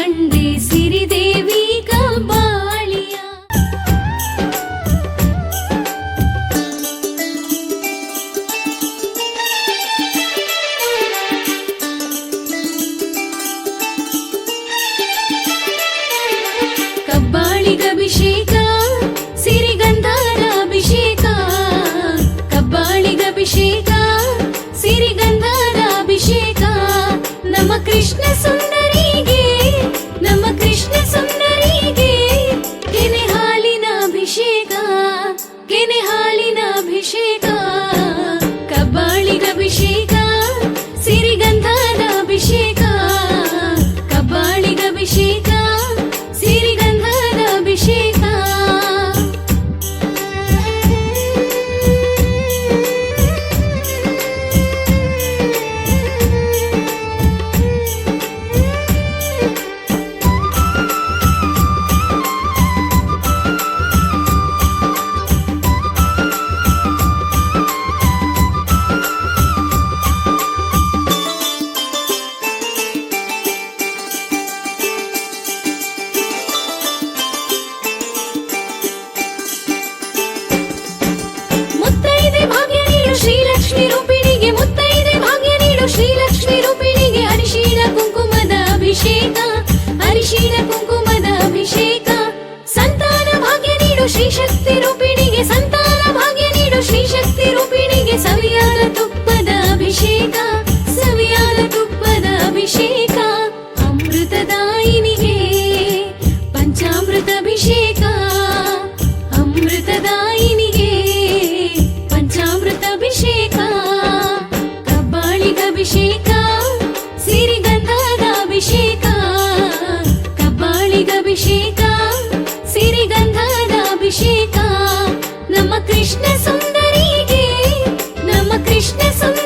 கண்டு ಮಾಡ್ತೇನೆ ಹಾಲಿನ ಅಭಿಷೇಕ ಕಬ್ಬಾಳಿಗ ಅಭಿಷೇಕ ಸಿರಿಗಂಧದ ಅಭಿಷೇಕ ಕಬ್ಬಾಳಿಗ ಅಭಿಷೇಕ. కృష్ణ సుందరికి నమ కృష్ణ సుందరి